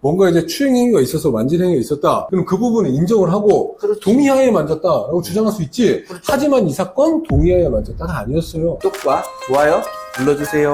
뭔가 이제 추행 행위가 있어서 만질 행위가 있었다. 그럼 그 부분은 인정을 하고 그렇죠. 동의하에 만졌다라고 주장할 수 있지. 그렇죠. 하지만 이 사건 동의하에 만졌다가 아니었어요. 구독과 좋아요 눌러주세요.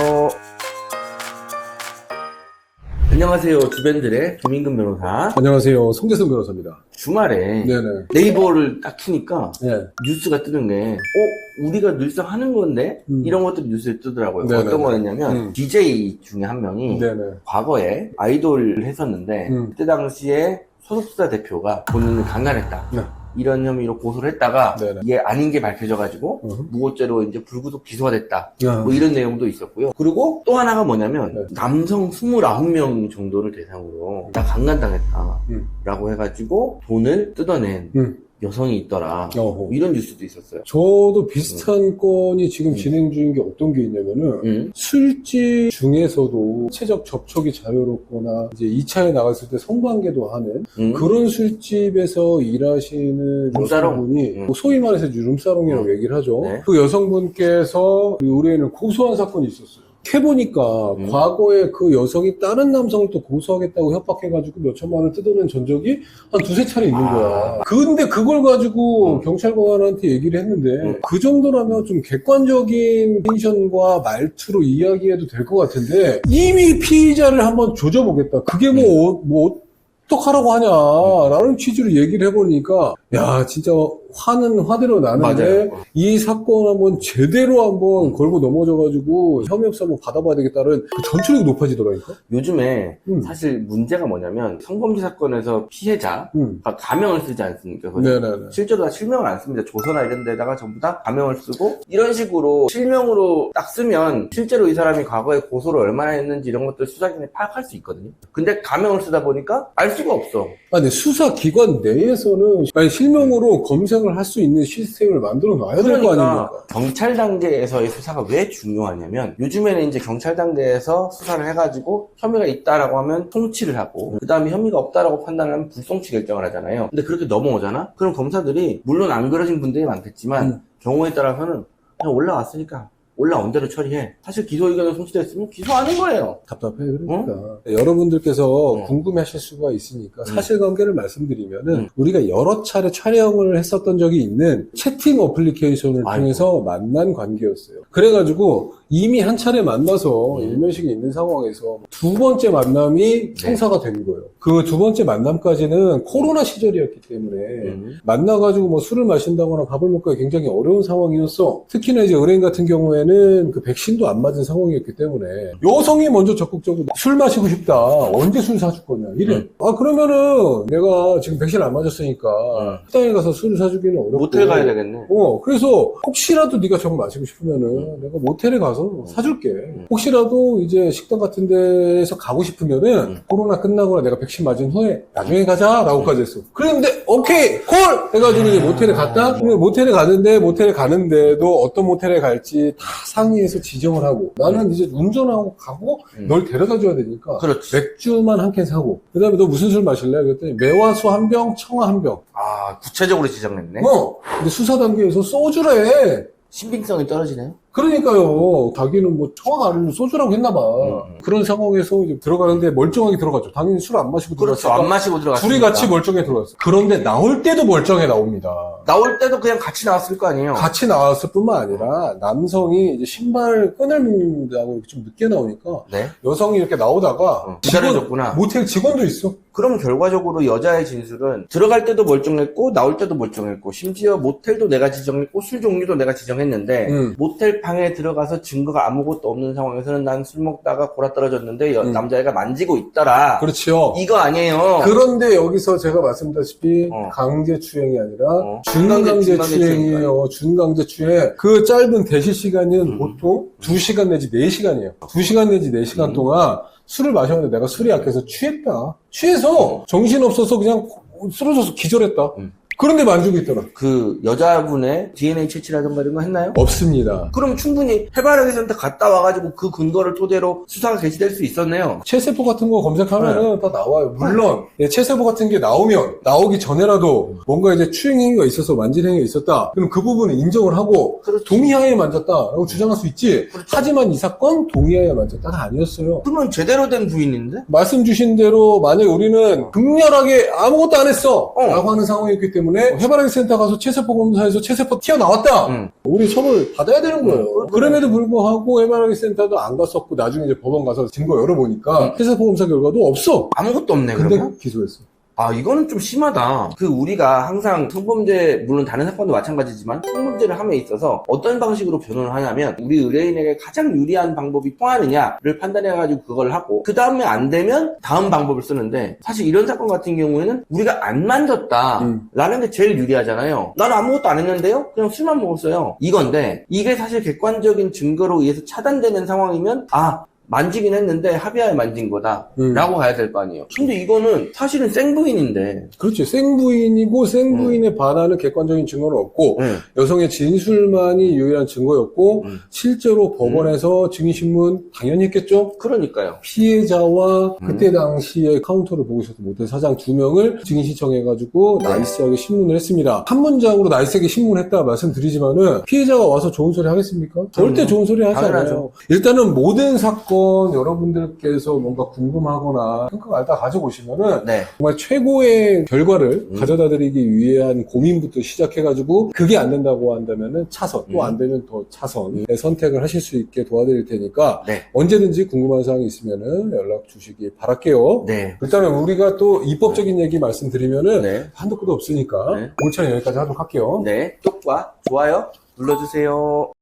안녕하세요. 주변들의 김인근 변호사. 안녕하세요. 송재선 변호사입니다. 주말에 네네. 네이버를 딱 키니까 네. 뉴스가 뜨는 게, 어? 우리가 늘상 하는 건데? 음. 이런 것들이 뉴스에 뜨더라고요. 네네네. 어떤 거였냐면, 음. DJ 중에 한 명이 네네. 과거에 아이돌을 했었는데, 음. 그때 당시에 소속사 대표가 본인을 강간했다. 네. 이런 혐의로 고소를 했다가, 네네. 이게 아닌 게 밝혀져가지고, 어. 무고죄로 이제 불구속 기소가 됐다. 야. 뭐 이런 내용도 있었고요. 그리고 또 하나가 뭐냐면 네. 남성 29명 정도를 대상으로 나 강간당했다 음. 라고 해가지고 돈을 뜯어낸 음. 여성이 있더라. 어허. 이런 뉴스도 있었어요. 저도 비슷한 건이 지금 음. 진행 중인 게 어떤 게 있냐면은 음. 술집 중에서도 체적 접촉이 자유롭거나 이제 2차에 나갔을 때 성관계도 하는 음. 그런 술집에서 일하시는 룸사롱? 여성분이 음. 뭐 소위 말해서 룸사롱이라고 음. 얘기를 하죠. 네. 그 여성분께서 그 의뢰인을 고소한 사건이 있었어요. 해보니까 음. 과거에 그 여성이 다른 남성을 또 고소하겠다고 협박해가지고 몇 천만 원을 뜯어낸 전적이 한 두세 차례 있는 아. 거야. 근데 그걸 가지고 음. 경찰관한테 얘기를 했는데 음. 그 정도라면 좀 객관적인 텐션과 말투로 이야기해도 될 것 같은데 이미 피의자를 한번 조져보겠다. 그게 음. 뭐, 어- 뭐 어떡하라고 하냐라는 취지로 얘기를 해보니까 야 진짜 화는 화대로 나는데 맞아요. 이 사건 한번 제대로 한번 걸고 넘어져가지고 없어 한번 받아봐야 되겠다는 그 전투력이 높아지더라니까. 요즘에 음. 사실 문제가 뭐냐면 성범죄 사건에서 피해자가 음. 가명을 쓰지 않습니까? 네네네. 실제로 다 실명을 안 씁니다. 조서나 이런 데다가 전부 다 가명을 쓰고 이런 식으로 실명으로 딱 쓰면 실제로 이 사람이 과거에 고소를 얼마나 했는지 이런 것들 수사기관이 파악할 수 있거든요. 근데 가명을 쓰다 보니까 알 수가 없어. 아, 근데 수사 기관 내에서는 아니, 실명으로 검 색을 할 수 있는 시스템을 만들어 놔야 될 거 아닙니까? 경찰 단계에서의 수사가 왜 중요하냐면 요즘에는 이제 경찰 단계에서 수사를 해가지고 혐의가 있다라고 하면 통치를 하고 그 다음에 혐의가 없다라고 판단하면 불송치 결정을 하잖아요. 근데 그렇게 넘어오잖아? 그럼 검사들이 물론 안 그러신 분들이 많겠지만 음. 경우에 따라서는 그냥 올라왔으니까 올라온 대로 처리해. 사실 기소 의견을 송치됐으면 기소하는 거예요. 답답해 그러니까 여러분들께서 어. 궁금해하실 수가 있으니까 음. 사실관계를 말씀드리면은 음. 우리가 여러 차례 촬영을 했었던 적이 있는 채팅 어플리케이션을 아이고. 통해서 만난 관계였어요. 그래가지고 이미 한 차례 만나서 음. 일면식이 있는 상황에서 두 번째 만남이 성사가 된 거예요. 그 두 번째 만남까지는 코로나 시절이었기 때문에 음. 만나가지고 뭐 술을 마신다거나 밥을 먹기가 굉장히 어려운 상황이었어. 특히나 이제 의뢰인 같은 경우에는 그 백신도 안 맞은 상황이었기 때문에 여성이 먼저 적극적으로 술 마시고 싶다. 언제 술 사줄 거냐. 이래. 음. 아, 그러면은 내가 지금 백신 안 맞았으니까 음. 식당에 가서 술을 사주기는 어렵고. 모텔 가야 되겠네. 어, 그래서 혹시라도 네가 저거 마시고 싶으면은 내가 모텔에 가서 사줄게. 혹시라도 이제 식당 같은 데에서 가고 싶으면은 음. 코로나 끝나거나 내가 백신 맞은 후에 나중에 가자라고까지 했어. 그런데 오케이 콜 해가지고 이제 모텔에 갔다. 근데 모텔에 가는데 모텔에 가는데도 어떤 모텔에 갈지 다 상의해서 지정을 하고 나는 이제 운전하고 가고 음. 널 데려다 줘야 되니까 그렇지. 맥주만 한 캔 사고 그다음에 너 무슨 술 마실래? 그랬더니 매화수 한 병, 청아 한 병. 아, 구체적으로 지정했네. 어. 근데 수사 단계에서 소주래. 신빙성이 떨어지네요. 그러니까요. 자기는 뭐 청아가 아니면 소주라고 했나봐. 음. 그런 상황에서 이제 들어가는데 멀쩡하게 들어가죠. 당연히 술 안 마시고 그렇죠. 들어갔으니까 안 마시고 들어갔으니까. 둘이 같이 멀쩡해 들어갔어. 그런데 나올 때도 멀쩡해 나옵니다. 나올 때도 그냥 같이 나왔을 거 아니에요. 같이 나왔을 뿐만 아니라 남성이 이제 신발 끊을다고 좀 늦게 나오니까 네. 여성이 이렇게 나오다가 어, 기다려줬구나. 모텔 직원도 있어. 그럼 결과적으로 여자의 진술은 들어갈 때도 멀쩡했고 나올 때도 멀쩡했고 심지어 모텔도 내가 지정했고 술 종류도 내가 지정했는데 음. 모텔 방에 들어가서 증거가 아무것도 없는 상황에서는 난 술 먹다가 골아 떨어졌는데 여- 음. 남자애가 만지고 있더라. 그렇지요. 이거 아니에요. 그런데 여기서 제가 말씀드렸다시피 어. 강제 추행이 아니라 어. 준강제 준강제 추행이에요. 준강제 추행. 그 짧은 대시 시간은 음. 보통 2시간 내지 4시간이에요. 2시간 내지 4시간 음. 동안 술을 마셨는데 내가 술이 약해서 취했다. 취해서 어. 정신없어서 그냥 쓰러져서 기절했다. 음. 그런데 만족이 있더라. 그 여자분의 DNA 채취라든가 이런 거 했나요? 없습니다. 그럼 충분히 해바라기 센터 갔다 와가지고 그 근거를 토대로 수사가 개시될 수 있었네요. 체세포 같은 거 검색하면은 다 나와요. 물론 예, 체세포 같은 게 나오면 나오기 전에라도 뭔가 이제 추행 행위가 있어서 만질 행위가 있었다. 그럼 그 부분은 인정을 하고 그렇죠. 동의하에 만졌다라고 주장할 수 있지. 하지만 이 사건 동의하에 만졌다가 아니었어요. 그러면 제대로 된 부인인데? 말씀 주신 대로 만약에 우리는 극렬하게 아무것도 안 했어 어. 라고 하는 상황이었기 때문에 해바라기 센터 가서 체세포 검사에서 체세포 튀어나왔다 응. 우리 처벌 받아야 되는 거예요 응. 그럼에도 불구하고 해바라기 센터도 안 갔었고 나중에 이제 법원 가서 증거 열어보니까 응. 체세포 검사 결과도 없어 아무것도 없네, 근데 그러면? 기소했어 아, 이거는 좀 심하다. 그 우리가 항상 성범죄, 물론 다른 사건도 마찬가지지만 성범죄를 함에 있어서 어떤 방식으로 변호를 하냐면 우리 의뢰인에게 가장 유리한 방법이 통하느냐를 판단해가지고 그걸 하고 그 다음에 안 되면 다음 방법을 쓰는데 사실 이런 사건 같은 경우에는 우리가 안 만졌다 음. 라는 게 제일 유리하잖아요. 나는 아무것도 안 했는데요? 그냥 술만 먹었어요. 이건데 이게 사실 객관적인 증거로 의해서 차단되는 상황이면 아 만지긴 했는데 합의하에 만진 거다 음. 라고 가야 될 거 아니에요. 근데 이거는 사실은 생부인인데 그렇지 생부인이고 생부인에 반하는 객관적인 증거는 없고 응. 여성의 진술만이 유일한 증거였고 음. 실제로 법원에서 증인신문 당연히 했겠죠 그러니까요. 피해자와 음. 그때 당시에 카운터를 보고 있었던 모텔 사장 두 명을 증인 신청해가지고 네. 나이스하게 신문을 했습니다. 한 문장으로 나이스하게 신문했다 말씀드리지만은 피해자가 와서 좋은 소리 하겠습니까? 절대. 좋은 소리 하지 않아요. 당연하죠. 일단은 모든 사건 여러분들께서 뭔가 궁금하거나 평가가 알다 가져보시면은 네. 정말 최고의 결과를 음. 가져다 드리기 위한 고민부터 시작해가지고 그게 안 된다고 한다면은 차선 또 음. 안 되면 더 차선의 선택을 하실 수 있게 도와드릴 테니까 네. 언제든지 궁금한 사항이 있으면은 연락 주시기 바랄게요. 네. 일단은 우리가 또 입법적인 얘기 말씀드리면은 네. 한도 끝도 없으니까 네. 오늘처럼 여기까지 하도록 할게요. 네. 구독과 좋아요 눌러주세요.